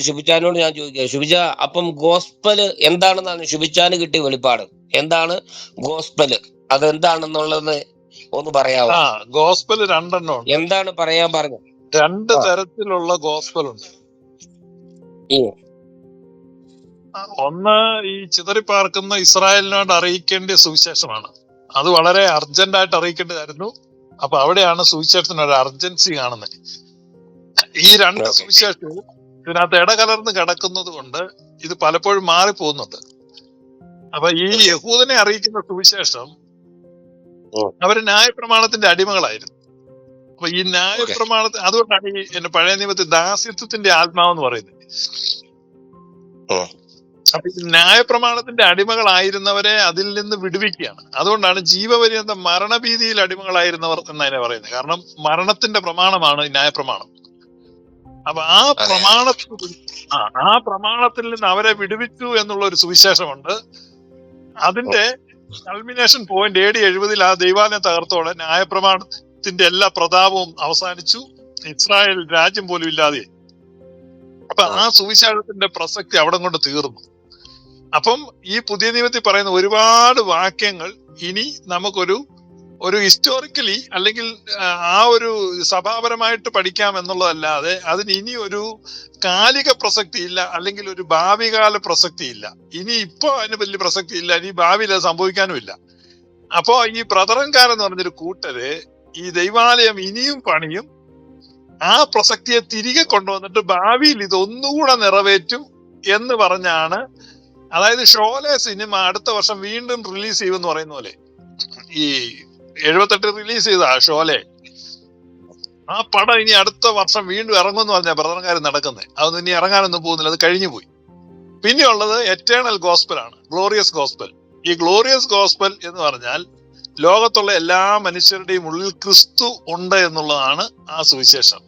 ഷുബിച്ചാനോട് ഞാൻ ചോദിക്കുക ഷുബിച്ച അപ്പം ഗോസ്പൽ എന്താണെന്നാണ് ഷുബിച്ചാന് കിട്ടിയ വെളിപ്പാട്? എന്താണ് ഗോസ്പൽ? അതെന്താണെന്നുള്ളത് ഒന്ന് പറയാമോ ഗോസ്പൽ രണ്ടെണ്ണം എന്താണ് പറയാൻ പറഞ്ഞു രണ്ട് തരത്തിലുള്ള ഗോസ്പൽ ഉണ്ട് ഒന്ന് ഈ ചിതറിപ്പാർക്കുന്ന ഇസ്രായേലിനോട് അറിയിക്കേണ്ട സുവിശേഷമാണ്. അത് വളരെ അർജന്റ് ആയിട്ട് അറിയിക്കേണ്ടതായിരുന്നു. അപ്പൊ അവിടെയാണ് സുവിശേഷത്തിന് ഒരു അർജൻസി കാണുന്നത്. ഈ രണ്ട് സുവിശേഷവും ഇതിനകത്ത് ഇടകലർന്ന് കിടക്കുന്നത് കൊണ്ട് ഇത് പലപ്പോഴും മാറിപ്പോകുന്നുണ്ട്. അപ്പൊ ഈ യഹൂദനെ അറിയിക്കുന്ന സുവിശേഷം അവർ അവർ ന്യായപ്രമാണത്തിന്റെ അടിമകളായിരുന്നു. അപ്പൊ ഈ ന്യായപ്രമാണത്തെ അതുകൊണ്ടാണ് ഈ എന്റെ പഴയ നിയമത്തിൽ ദാസ്യത്വത്തിന്റെ ആത്മാവെന്ന് പറയുന്നത്. അപ്പൊ ഈ ന്യായപ്രമാണത്തിന്റെ അടിമകളായിരുന്നവരെ അതിൽ നിന്ന് വിടുവിക്കുകയാണ്. അതുകൊണ്ടാണ് ജീവപര്യന്തം മരണഭീതിയിൽ അടിമകളായിരുന്നവർ എന്നതിനെ പറയുന്നത്. കാരണം മരണത്തിന്റെ പ്രമാണമാണ് ന്യായപ്രമാണം. അപ്പൊ ആ. പ്രമാണത്തിൽ ആ പ്രമാണത്തിൽ നിന്ന് അവരെ വിടുവിച്ചു എന്നുള്ള ഒരു സുവിശേഷമുണ്ട്. അതിന്റെ കൾമിനേഷൻ പോയിന്റ് ഏഴ് എഴുപതിൽ ആ ദൈവാലയം തകർത്തോടെ ന്യായപ്രമാണത്തിന്റെ എല്ലാ പ്രതാപവും അവസാനിച്ചു. ഇസ്രായേൽ രാജ്യം പോലും ഇല്ലാതെ അപ്പൊ ആ സുവിശേഷത്തിന്റെ പ്രസക്തി അവിടെ കൊണ്ട് തീർന്നു. അപ്പം ഈ പുതിയ നിയമത്തിൽ പറയുന്ന ഒരുപാട് വാക്യങ്ങൾ ഇനി നമുക്കൊരു ഒരു ഹിസ്റ്റോറിക്കലി അല്ലെങ്കിൽ ആ, ഒരു സഭാപരമായിട്ട് പഠിക്കാം എന്നുള്ളതല്ലാതെ അതിന് ഇനി ഒരു കാലിക പ്രസക്തി ഇല്ല അല്ലെങ്കിൽ ഒരു ഭാവികാല പ്രസക്തി ഇല്ല. ഇനി ഇപ്പൊ അതിന് വലിയ പ്രസക്തി ഇല്ല ഇനി ഭാവിയിൽ അത് സംഭവിക്കാനും ഇല്ല. അപ്പോ ഈ പ്രതറൻകാരെന്ന് പറഞ്ഞൊരു കൂട്ടര് ഈ ദൈവാലയം ഇനിയും പണിയും ആ പ്രസക്തിയെ തിരികെ കൊണ്ടുവന്നിട്ട് ഭാവിയിൽ ഇത് ഒന്നുകൂടെ നിറവേറ്റും എന്ന് പറഞ്ഞാണ് അതായത് ഷോലെ സിനിമ അടുത്ത വർഷം വീണ്ടും റിലീസ് ചെയ്യുമെന്ന് പറയുന്ന പോലെ ഈ എഴുപത്തെട്ട് റിലീസ് ചെയ്ത ഷോലെ. ആ പടം ഇനി അടുത്ത വർഷം വീണ്ടും ഇറങ്ങുമെന്ന് പറഞ്ഞ പ്രധാനകാരൻ നടക്കുന്നത് അതൊന്നും ഇനി ഇറങ്ങാനൊന്നും പോകുന്നില്ല അത് കഴിഞ്ഞു പോയി. പിന്നെയുള്ളത് എറ്റേണൽ ഗോസ്പൽ ആണ് ഗ്ലോറിയസ് ഗോസ്പൽ ഈ ഗ്ലോറിയസ് ഗോസ്പൽ എന്ന് പറഞ്ഞാൽ ലോകത്തുള്ള എല്ലാ മനുഷ്യരുടെയും ഉള്ളിൽ ക്രിസ്തു ഉണ്ട് എന്നുള്ളതാണ് ആ സുവിശേഷം.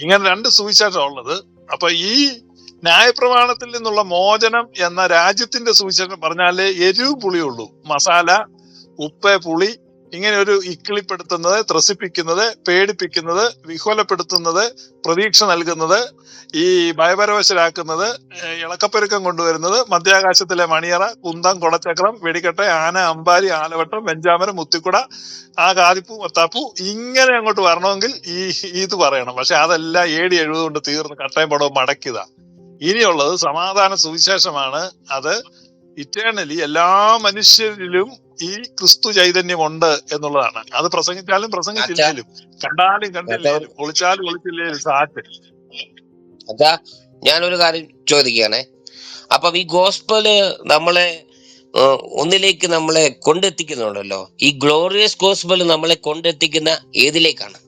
ഇങ്ങനെ രണ്ട് സുവിശേഷം ഉള്ളത്. അപ്പൊ ഈ ന്യായപ്രമാണത്തിൽ നിന്നുള്ള മോചനം എന്ന രാജ്യത്തിന്റെ സുവിശേഷം പറഞ്ഞാലേ എരിവ് പുളിയുള്ളൂ. മസാല ഉപ്പ് പുളി ഇങ്ങനെ ഒരു ഇക്കിളിപ്പെടുത്തുന്നത് ത്രസിപ്പിക്കുന്നത് പേടിപ്പിക്കുന്നത് വിഹോലപ്പെടുത്തുന്നത് പ്രതീക്ഷ നൽകുന്നത് ഈ ഭയപരവശരാക്കുന്നത് ഇളക്കപ്പെരുക്കം കൊണ്ടുവരുന്നത് മധ്യാകാശത്തിലെ മണിയറ കുന്തം കുടച്ചക്രം വെടിക്കെട്ട് ആന അമ്പാരി ആലവട്ടം വെഞ്ചാമരം മുത്തിക്കുട ആ കാതിപ്പൂ മത്താപ്പൂ ഇങ്ങനെ അങ്ങോട്ട് വരണമെങ്കിൽ ഈ ഇത് പറയണം. പക്ഷെ അതെല്ലാം ഏടി എഴുപത് കൊണ്ട് തീർന്ന് കട്ടയം പടവും മടക്കിയതാ. ഇനിയുള്ളത് സമാധാന സുവിശേഷമാണ്. അത് ഇറ്റേണലി എല്ലാ മനുഷ്യരിലും ഈ ക്രിസ്തു ചൈതന്യമുണ്ട് എന്നുള്ളതാണ്. അത് പ്രസംഗിച്ചാലും പ്രസംഗിച്ചില്ലേലും കണ്ടാലും കണ്ടില്ലേലും ഒളിച്ചാലും ഒളിച്ചില്ലേലും സാറ്റ്. അതാ ഞാനൊരു കാര്യം ചോദിക്കുകയാണേ. അപ്പം ഈ ഗോസ്പൽ നമ്മളെ ഒന്നിലേക്ക് നമ്മളെ കൊണ്ടെത്തിക്കുന്നുണ്ടല്ലോ. ഈ ഗ്ലോറിയസ് ഗോസ്പൽ നമ്മളെ കൊണ്ടെത്തിക്കുന്ന ഏതിലേക്കാണ്?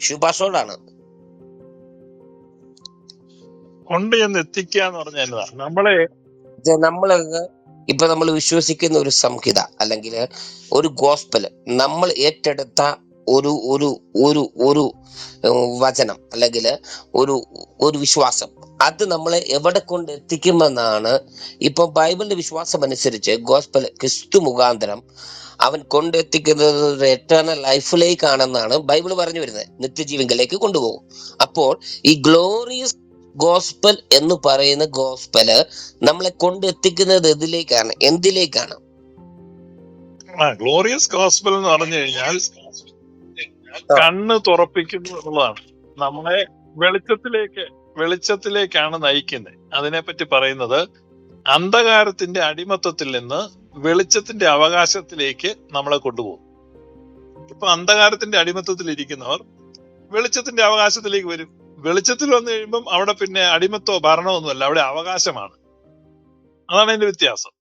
ശുപാർശോടാണ് കൊണ്ട് എന്ന് എത്തിക്കുക എന്ന് പറഞ്ഞാൽ നമ്മളെ നമ്മൾ ഇപ്പൊ നമ്മൾ വിശ്വസിക്കുന്ന ഒരു സംഹിത അല്ലെങ്കിൽ ഒരു ഗോസ്പൽ നമ്മൾ ഏറ്റെടുത്ത ഒരു ഒരു ഒരു ഒരു വചനം അല്ലെങ്കിൽ ഒരു ഒരു വിശ്വാസം. അത് നമ്മളെ എവിടെ കൊണ്ട് എത്തിക്കുമെന്നാണ് ഇപ്പൊ ബൈബിളിന്റെ വിശ്വാസം അനുസരിച്ച് ഗോസ്പൽ ക്രിസ്തു മുഖാന്തരം അവൻ കൊണ്ടെത്തിക്കുന്നത് ഒരു ലൈഫിലേക്കാണെന്നാണ് ബൈബിൾ പറഞ്ഞു വരുന്നത്. നിത്യജീവികളിലേക്ക് കൊണ്ടുപോകും. അപ്പോൾ ഈ ഗ്ലോറിയസ് ഗോസ്പൽ എന്ന് പറയുന്ന ഗോസ്പൽ നമ്മളെ കൊണ്ടെത്തിക്കുന്നത് എതിലേക്കാണ് എന്തിലേക്കാണ്? ഗ്ലോറിയസ് ഗോസ്പൽ എന്ന് പറഞ്ഞു കഴിഞ്ഞാൽ കണ്ണ് തുറപ്പിക്കുന്നു എന്നുള്ളതാണ്. നമ്മളെ വെളിച്ചത്തിലേക്ക് വെളിച്ചത്തിലേക്കാണ് നയിക്കുന്നത്. അതിനെപ്പറ്റി പറയുന്നത് അന്ധകാരത്തിന്റെ അടിമത്തത്തിൽ നിന്ന് വെളിച്ചത്തിന്റെ അവകാശത്തിലേക്ക് നമ്മളെ കൊണ്ടുപോകും. ഇപ്പൊ അന്ധകാരത്തിന്റെ അടിമത്തത്തിൽ ഇരിക്കുന്നവർ വെളിച്ചത്തിന്റെ അവകാശത്തിലേക്ക് വരും. വെളിച്ചത്തിൽ വന്നു കഴിയുമ്പം അവിടെ പിന്നെ അടിമത്തോ ഭരണമോ ഒന്നുമല്ല അവിടെ അവകാശമാണ്. അതാണ് അതിന്റെ വ്യത്യാസം.